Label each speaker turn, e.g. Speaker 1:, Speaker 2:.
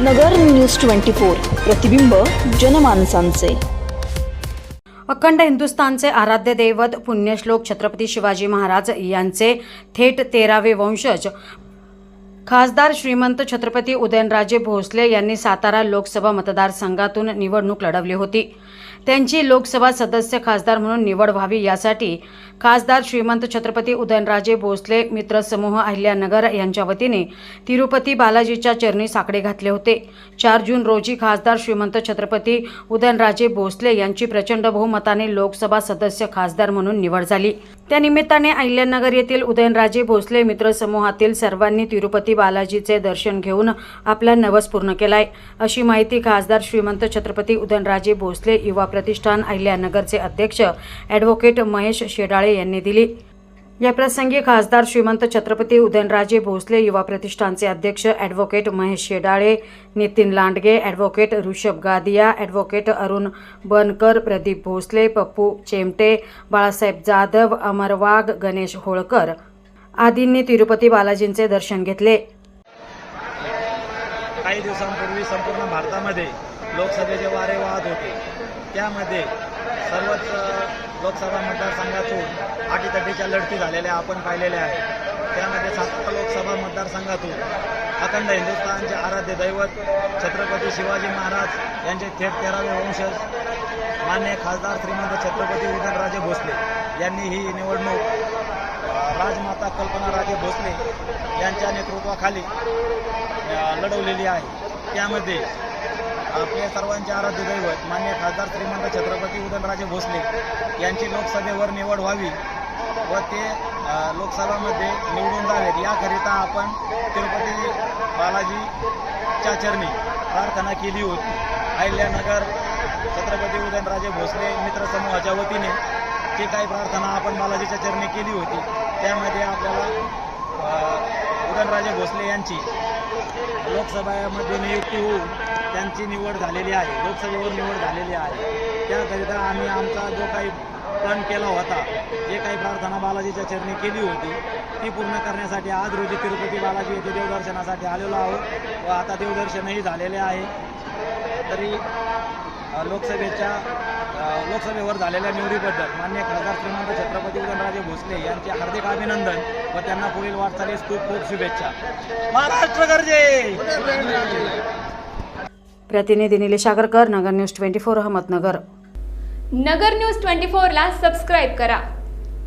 Speaker 1: नगर news twenty four प्रतिबिंब जनमानसांचे.
Speaker 2: अखंड हिंदुस्थानचे आराध्य दैवत पुण्यश्लोक छत्रपती शिवाजी महाराज यांचे थेट तेरावे वंशज. खासदार श्रीमंत छत्रपती उदयनराजे भोसले यांनी सातारा लोकसभा मतदारसंघातून निवडणूक लढवली होती. त्यांची लोकसभा सदस्य खासदार म्हणून निवड व्हावी यासाठी खासदार श्रीमंत छत्रपती उदयनराजे भोसले मित्रसमूह अहिल्यानगर यांच्या वतीने तिरुपती बालाजीच्या चरणी साकडे घातले होते. चार जून रोजी खासदार श्रीमंत छत्रपती उदयनराजे भोसले यांची प्रचंड बहुमताने लोकसभा सदस्य खासदार म्हणून निवड झाली. त्यानिमित्ताने अहिल्यानगर येथील उदयनराजे भोसले मित्रसमूहातील सर्वांनी तिरुपती बालाजीचे दर्शन घेऊन आपला नवस पूर्ण केलाय. अशी माहिती खासदार श्रीमंत छत्रपती उदयनराजे भोसले युवा प्रतिष्ठान अहिल्यानगरचे अध्यक्ष ॲडव्होकेट महेश शेडाळे यांनी दिली. या प्रसंगी खासदार श्रीमंत छत्रपती उदयनराजे भोसले युवा प्रतिष्ठानचे अध्यक्ष advocate Mahesh Shedale Nitin Landge advocate Rishabh Gadiya advocate Arun Bankar Pradeep Bhosale Pappu Chemte Balasaheb Jadhav Amar Wagh Ganesh Holkar आदींनी तिरुपती बालाजींचे दर्शन घेतले.
Speaker 3: काही दिवसांपूर्वी संपूर्ण भारतामध्ये लोकसभेचे वारे वाहत होते. त्यामध्ये सर्वच लोकसभा मतदारसंघातून आटीतटीच्या लढती झालेल्या आपण पाहिलेल्या आहेत. त्यामध्ये सातारा लोकसभा मतदारसंघातून अखंड हिंदुस्थानचे आराध्य दैवत छत्रपती शिवाजी महाराज यांचे थेट तेरावे वंशज मान्य खासदार श्रीमंत छत्रपती उदयनराजे भोसले यांनी ही निवडणूक राजमाता कल्पना राजे भोसले यांच्या नेतृत्वाखाली लढवलेली आहे. त्यामध्ये आपल्या सर्वांचे आराध्य दैवत मान्य खासदार श्रीमंत छत्रपती उदयनराजे भोसले यांची लोकसभेवर निवड व्हावी व ते लोकसभामध्ये निवडून जावेत. याकरिता आपण तिरुपती बालाजीच्या चरणी प्रार्थना केली होती. अहिल्यानगर छत्रपती उदयनराजे भोसले मित्रसमूहाच्या वतीने जी काही प्रार्थना आपण बालाजीच्या चरणी केली होती त्यामध्ये आपल्याला उदयनराजे भोसले यांची लोकसभेमध्ये नियुक्ती होऊन त्यांची निवड झालेली आहे लोकसभेवर निवड झालेली आहे. त्याकरिता आम्ही आमचा जो काही प्रण केला होता जे काही प्रार्थना बालाजीच्या चरणी केली होती ती पूर्ण करण्यासाठी आज रोजी तिरुपती बालाजी येथे देवदर्शनासाठी आलेलो आहोत. व आता देवदर्शनही झालेले आहे. तरी लोकसभेच्या लोकसभेवर झालेल्या निवडीबद्दल मान्य खासदार श्रीमंत छत्रपती उदयनराजे भोसले यांचे हार्दिक अभिनंदन व त्यांना पुढील वाटचालीस खूप खूप शुभेच्छा. महाराष्ट्र गरजे!
Speaker 2: प्रतिनिधी Nilesh Agarkar Nagar news twenty four Ahmednagar.
Speaker 4: Nagar news twenty फोरला सबस्क्राईब करा.